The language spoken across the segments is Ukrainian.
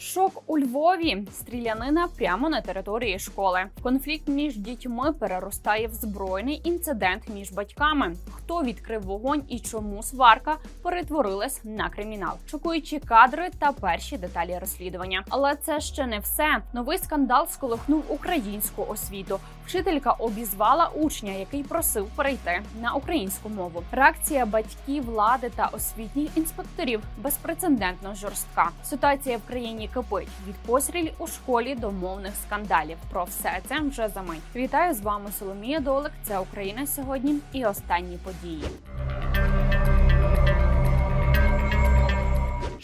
Шок у Львові. Стрілянина прямо на території школи. Конфлікт між дітьми переростає в збройний інцидент між батьками. Хто відкрив вогонь і чому сварка перетворилась на кримінал? Шокуючі кадри та перші деталі розслідування. Але це ще не все. Новий скандал сколихнув українську освіту. Вчителька обізвала учня, який просив перейти на українську мову. Реакція батьків, влади та освітніх інспекторів безпрецедентно жорстка. Ситуація в країні кипить від пострілів у школі до мовних скандалів. Про все це вже за мить. Вітаю з вами Соломія Долик. Це Україна сьогодні і останні події.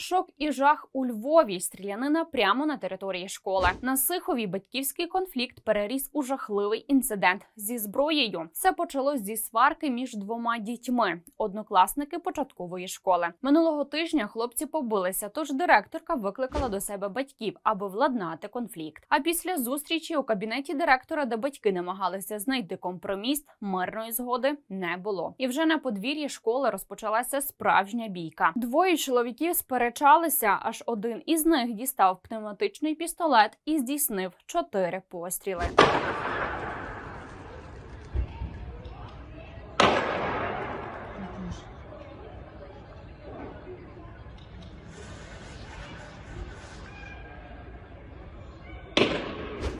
Шок і жах у Львові. Стрілянина прямо на території школи. На Сихові батьківський конфлікт переріс у жахливий інцидент зі зброєю. Все почалось зі сварки між двома дітьми, однокласники початкової школи. Минулого тижня хлопці побилися, тож директорка викликала до себе батьків, аби владнати конфлікт. А після зустрічі у кабінеті директора, де батьки намагалися знайти компроміс, мирної згоди не було. І вже на подвір'ї школи розпочалася справжня бійка. Двоє чоловіків сперечалися, аж один із них дістав пневматичний пістолет і здійснив чотири постріли.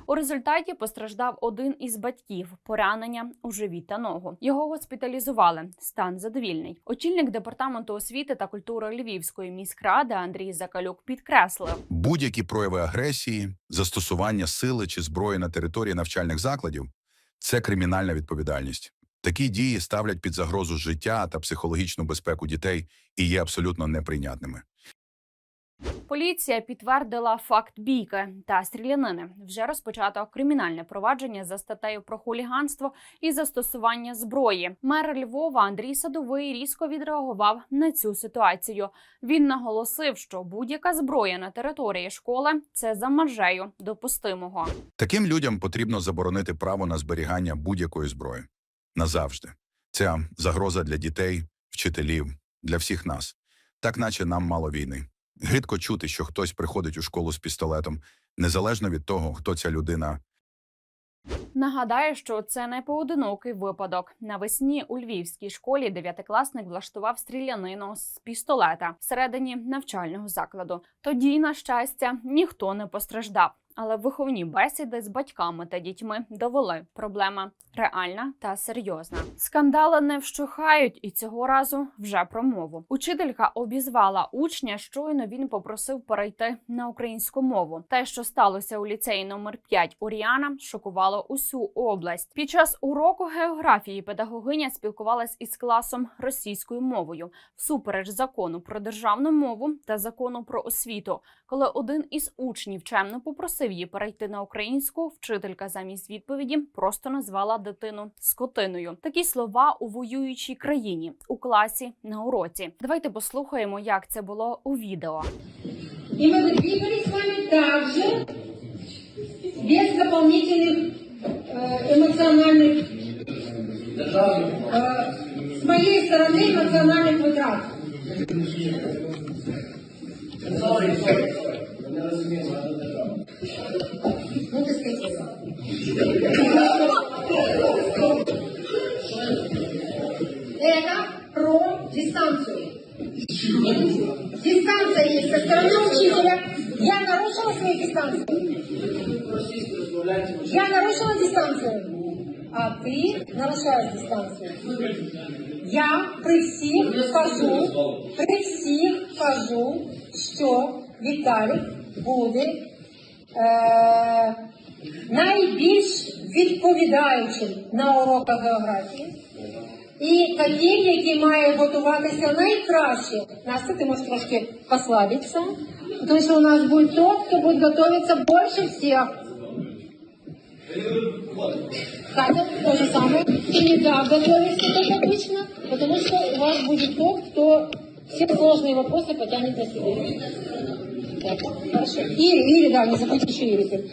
У результаті постраждав один із батьків поранення у живіт та ногу. Його госпіталізували. Стан задовільний. Очільник департаменту освіти та культури Львівської міськради Андрій Закалюк підкреслив. Будь-які прояви агресії, застосування сили чи зброї на території навчальних закладів це кримінальна відповідальність. Такі дії ставлять під загрозу життя та психологічну безпеку дітей і є абсолютно неприйнятними. Поліція підтвердила факт бійки та стрілянини. Вже розпочато кримінальне провадження за статтею про хуліганство і застосування зброї. Мер Львова Андрій Садовий різко відреагував на цю ситуацію. Він наголосив, що будь-яка зброя на території школи це за межею допустимого. Таким людям потрібно заборонити право на зберігання будь-якої зброї назавжди. Це загроза для дітей, вчителів, для всіх нас. Так наче нам мало війни. Гидко чути, що хтось приходить у школу з пістолетом, незалежно від того, хто ця людина. Нагадаю, що це не поодинокий випадок. Навесні у львівській школі дев'ятикласник влаштував стрілянину з пістолета всередині навчального закладу. Тоді, на щастя, ніхто не постраждав. Але виховні бесіди з батьками та дітьми довели проблема реальна та серйозна. Скандали не вщухають, і цього разу вже про мову. Учителька обізвала учня, щойно він попросив перейти на українську мову. Те, що сталося у ліцеї номер 5 Уріана, шокувало усю область. Під час уроку географії педагогиня спілкувалась із класом російською мовою всупереч закону про державну мову та закону про освіту. Коли один із учнів чемно попросив її перейти на українську, вчителька замість відповіді просто назвала дитину скотиною. Такі слова у воюючій країні у класі на уроці. Давайте послухаємо, як це було у відео. И мы бы двигались с вами также, без дополнительных э, эмоциональных, э, с моей стороны, эмоциональных вытрат. Я нарушила дистанцию. А ты нарушаешь дистанцию. Я при всіх кажу, при всіх кажу, що Віталік буде е, найбільш відповідаючим на уроках географії. І таким, який має готуватися найкраще. Настя, ти можеш трошки послабитися, тому що у нас буде тот, хто буде готуватися більше всіх. Катя, то же самое. Ты не так готовишься, как обычно, потому что у вас будет тот, кто все сложные вопросы потянет на себе. Так, хорошо. Ири, Ири, да, не забудь еще Ири.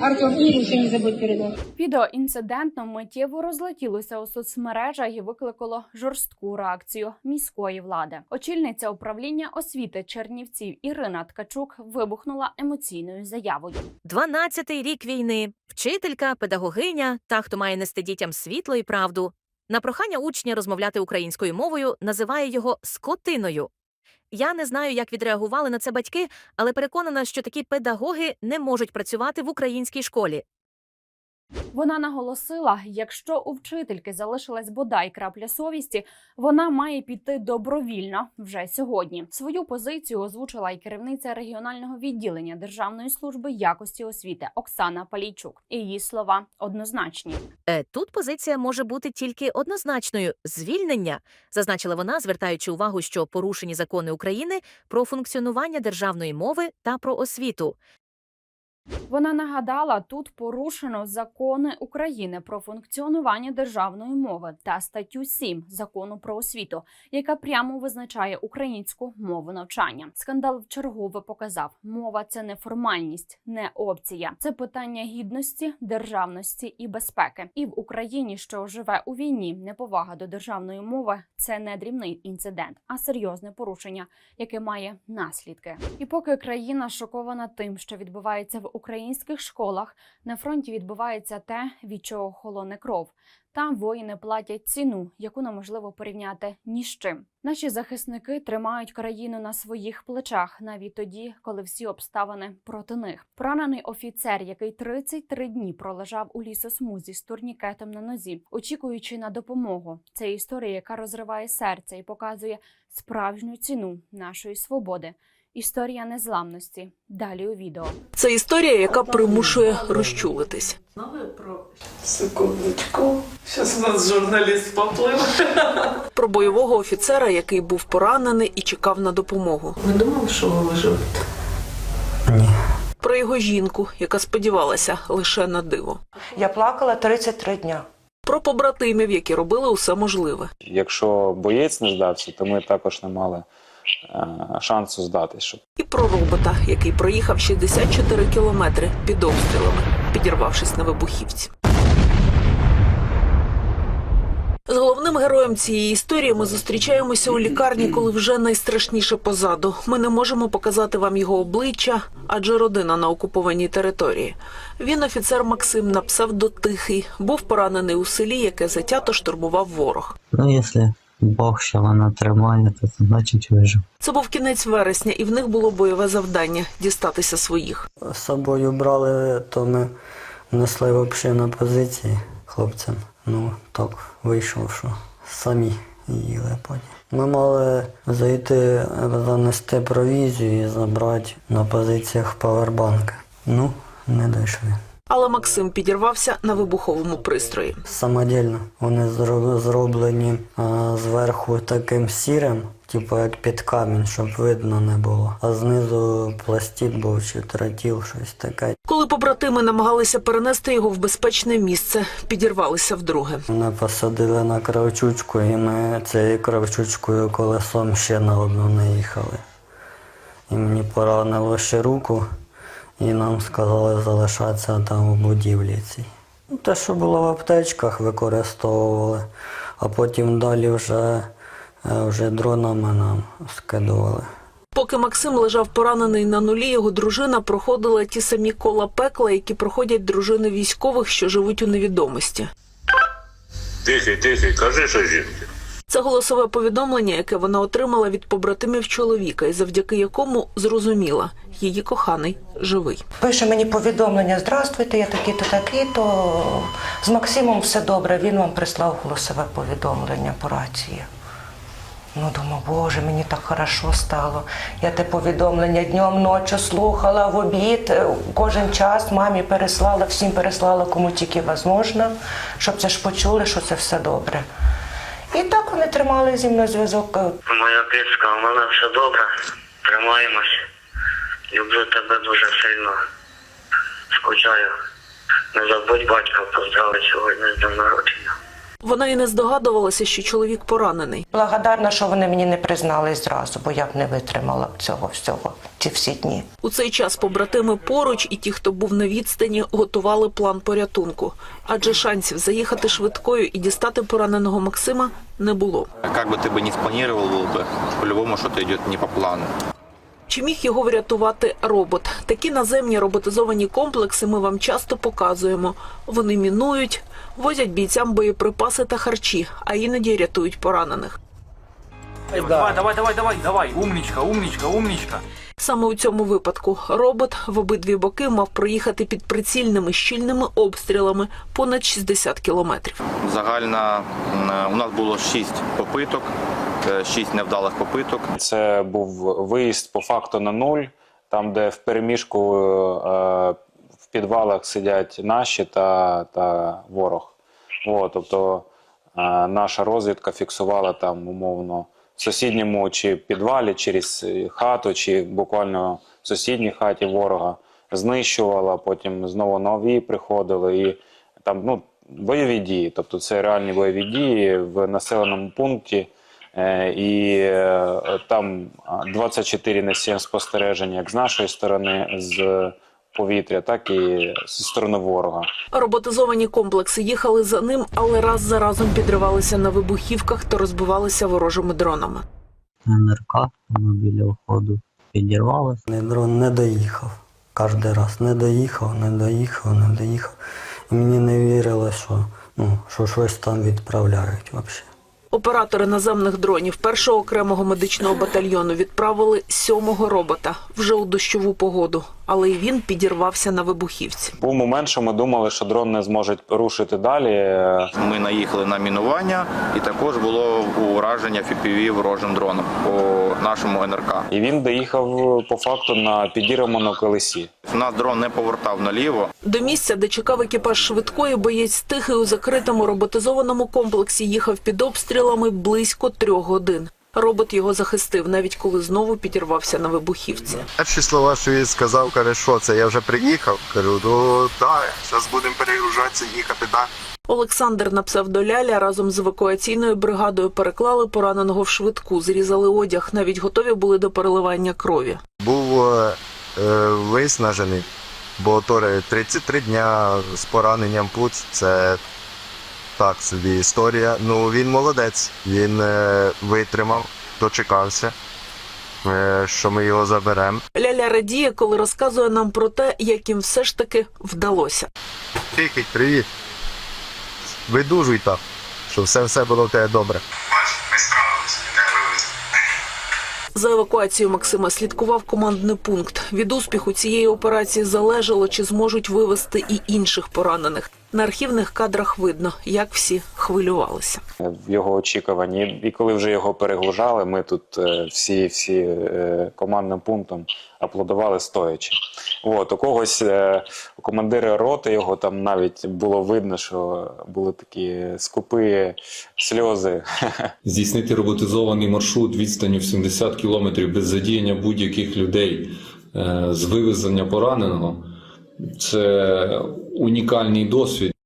Артем, Ире еще не забудь передать. Відео інцидентно миттєво розлетілося у соцмережах і викликало жорстку реакцію міської влади. Очільниця управління освіти Чернівців Ірина Ткачук вибухнула емоційною заявою. 12-й рік війни, вчителька, педагогиня, та, хто має нести дітям світло і правду. На прохання учня розмовляти українською мовою називає його скотиною. Я не знаю, як відреагували на це батьки, але переконана, що такі педагоги не можуть працювати в українській школі. Вона наголосила, якщо у вчительки залишилась бодай крапля совісті, вона має піти добровільно вже сьогодні. Свою позицію озвучила й керівниця регіонального відділення Державної служби якості освіти Оксана Палійчук. Її слова однозначні. Е, тут позиція може бути тільки однозначною звільнення, зазначила вона, звертаючи увагу, що порушені закони України про функціонування державної мови та про освіту. Вона нагадала, тут порушено закони України про функціонування державної мови та статтю 7 закону про освіту, яка прямо визначає українську мову навчання. Скандал вчергове показав, мова це не формальність, не опція. Це питання гідності, державності і безпеки. І в Україні, що живе у війні, неповага до державної мови це не дрібний інцидент, а серйозне порушення, яке має наслідки. І поки країна шокована тим, що відбувається в українських школах, на фронті відбувається те, від чого холоне кров. Там воїни платять ціну, яку неможливо порівняти ні з чим. Наші захисники тримають країну на своїх плечах навіть тоді, коли всі обставини проти них. Поранений офіцер, який 33 дні пролежав у лісосмузі з турнікетом на нозі, очікуючи на допомогу. Це історія, яка розриває серце і показує справжню ціну нашої свободи. Історія незламності. Далі у відео. Це історія, яка примушує розчулитись. Секундочку. Сейчас у нас журналіст поплив. Про бойового офіцера, який був поранений і чекав на допомогу. Ви думали, що ви виживете? Про його жінку, яка сподівалася лише на диво. Я плакала 33 дня. Про побратимів, які робили усе можливе. Якщо боєць не здався, то ми також не мали шансу здатись. Щоб І про робота, який проїхав 64 кілометри під обстрілами, підірвавшись на вибухівці. З головним героєм цієї історії ми зустрічаємося у лікарні, коли вже найстрашніше позаду. Ми не можемо показати вам його обличчя, адже родина на окупованій території. Він офіцер Максим на псевдо Тихий, був поранений у селі, яке затято штурмував ворог. Ну, якщо Бог ще вона тримає, то це значить вижив. Це був кінець вересня, і в них було бойове завдання дістатися своїх. З собою брали, то ми несли взагалі на позиції хлопцям. Ну, так вийшло, що самі їли потім. Ми мали зайти, занести провізію і забрати на позиціях павербанки. Ну, не дійшли. Але Максим підірвався на вибуховому пристрої. Самодільно. Вони зро- зроблені зверху таким сірим, типу як під камінь, щоб видно не було. А знизу пластик був чи тротіл, щось таке. Коли побратими намагалися перенести його в безпечне місце, підірвалися вдруге. Мене посадили на кравчучку, і ми цією кравчучкою колесом ще на одну не їхали. І мені поранило ще руку, і нам сказали залишатися там у будівлі цій. Ну, Те, що було в аптечках, використовували, а потім далі вже, е, вже дронами нам скидували. Поки Максим лежав поранений на нулі, його дружина проходила ті самі кола пекла, які проходять дружини військових, що живуть у невідомості. Тихий, тихий, кажи, що жінки. Це голосове повідомлення, яке вона отримала від побратимів чоловіка, і завдяки якому зрозуміла, її коханий живий. Пише мені повідомлення: Здравствуйте, я такий-то, такий-то. З Максимом все добре. Він вам прислав голосове повідомлення по рації. Ну, думаю, боже, мені так хорошо стало. Я те повідомлення днем, ночі слухала в обід, е, кожен час мамі переслала, всім переслала, кому тільки можливо, щоб це ж почули, що це все добре. І так вони тримали зі мною зв'язок. е, Моя кицька, у мене все добре. Тримаємось. Люблю тебе дуже сильно. Скучаю. Не забудь батька поздравити сьогодні з днем народження. Вона і не здогадувалася, що чоловік поранений. Благодарна, що вони мені не признались зразу, бо я б не витримала б цього всього ті всі дні. У цей час побратими поруч і ті, хто був на відстані, готували план порятунку. Адже шансів заїхати швидкою і дістати пораненого Максима не було. Как бы ты бы не спланировал бы, по-любому что-то идет не по плану. Чи міг його врятувати робот? Такі наземні роботизовані комплекси ми вам часто показуємо. Вони мінують, возять бійцям боєприпаси та харчі, а іноді рятують поранених. Давай, давай, давай, давай, давай. Умничка, умничка, умничка. Саме у цьому випадку робот в обидві боки мав проїхати під прицільними щільними обстрілами понад 60 кілометрів. Загально у нас було 6 попиток, 6 невдалих попиток. Це був виїзд по факту на нуль, там, де в переміжку е, в підвалах сидять наші та, та ворог. О, тобто е, наша розвідка фіксувала там умовно в сусідньому чи підвалі, через хату, чи буквально в сусідній хаті ворога знищувала, потім знову нові приходили і там ну, бойові дії. Тобто це реальні бойові дії в населеному пункті. Е, І е, там а, 24 на 7 спостережень як з нашої сторони, з повітря, так і зі сторони ворога. Роботизовані комплекси їхали за ним, але раз за разом підривалися на вибухівках та розбивалися ворожими дронами. НРК, воно біля входу підірвалося. Дрон не доїхав. Кожен раз не доїхав, не доїхав, не доїхав. І мені не вірили, що, ну, що щось там відправляють взагалі. Оператори наземних дронів першого окремого медичного батальйону відправили сьомого робота вже у дощову погоду, але й він підірвався на вибухівці. Був момент, що ми думали, що дрон не зможе рушити далі. Ми наїхали на мінування, і також було ураження FPV ворожим дроном по нашому НРК. І він доїхав по факту на підірваному колесі. У нас дрон не повертав наліво. До місця, де чекав екіпаж швидкої, боєць тихий у закритому роботизованому комплексі їхав під обстрілами близько трьох годин. Робот його захистив, навіть коли знову підірвався на вибухівці. Перші слова, що він сказав, каже, що це, я вже приїхав. Кажу, ну так, зараз будемо перегружатися, їхати далі. Олександр на псевдоляля разом з евакуаційною бригадою переклали пораненого в швидку, зрізали одяг, навіть готові були до переливання крові. Був е, е, виснажений, бо то 33 дня з пораненням пуц, це так собі історія. Ну він молодець, він е, витримав, дочекався, е, що ми його заберемо. Ляля радіє, коли розказує нам про те, як їм все ж таки вдалося. Тихий, привіт. Видужуй так, щоб все, все було в тебе добре. За евакуацією Максима слідкував командний пункт. Від успіху цієї операції залежало, чи зможуть вивезти і інших поранених. На архівних кадрах видно, як всі хвилювалися. в його очікуванні. І коли вже його перегружали, ми тут е, всі, всі е, командним пунктом аплодували стоячи. От, у когось е, у командира роти його там навіть було видно, що були такі скупі сльози. здійснити роботизований маршрут відстанню в 70 кілометрів без задіяння будь-яких людей з вивезення пораненого це унікальний досвід.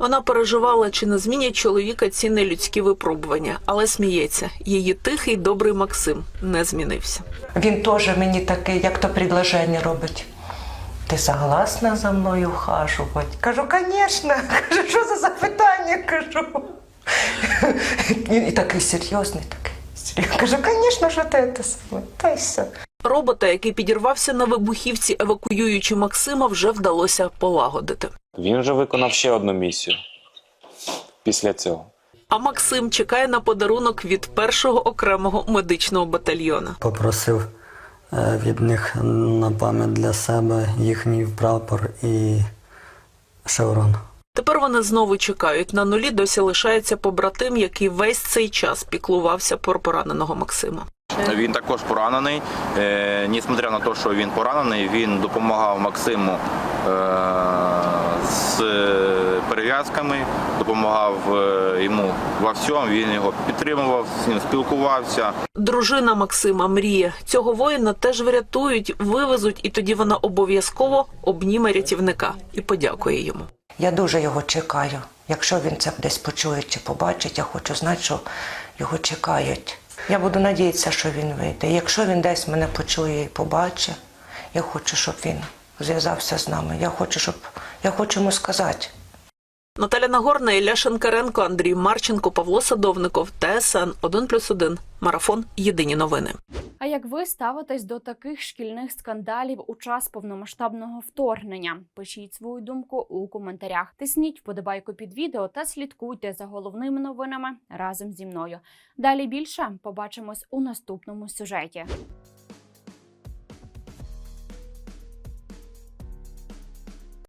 Вона переживала, чи не змінять чоловіка ці нелюдські випробування, але сміється. Її тихий, добрий Максим не змінився. Він теж мені такий, як то предложення робить. Ти согласна за мною ухажувати? Кажу, звісно. Кажу, що за запитання? Кажу. І такий серйозний, такий. Кажу, звісно, що ти це саме. Та й все. Робота, який підірвався на вибухівці, евакуюючи Максима, вже вдалося полагодити. Він вже виконав ще одну місію після цього. А Максим чекає на подарунок від першого окремого медичного батальйона. Попросив е, від них на пам'ять для себе їхній прапор і шеврон. Тепер вони знову чекають. На нулі досі лишається побратим, який весь цей час піклувався про пораненого Максима. Він також поранений. Е, Несмотря на те, що він поранений, він допомагав Максиму е, з перев'язками, допомагав е, йому во всьому. Він його підтримував, з ним спілкувався. Дружина Максима мріє. Цього воїна теж врятують, вивезуть, і тоді вона обов'язково обніме рятівника і подякує йому. Я дуже його чекаю. Якщо він це десь почує чи побачить, я хочу знати, що його чекають. Я буду надіятися, що він вийде. Якщо він десь мене почує і побачить, я хочу, щоб він зв'язався з нами. Я хочу, щоб я хочу йому сказати. Наталя Нагорна, Ілля Шенкаренко, Андрій Марченко, Павло Садовников, ТСН 1+,1, Марафон. Єдині новини. А як ви ставитесь до таких шкільних скандалів у час повномасштабного вторгнення? Пишіть свою думку у коментарях. Тисніть вподобайку під відео та слідкуйте за головними новинами разом зі мною. Далі більше побачимось у наступному сюжеті.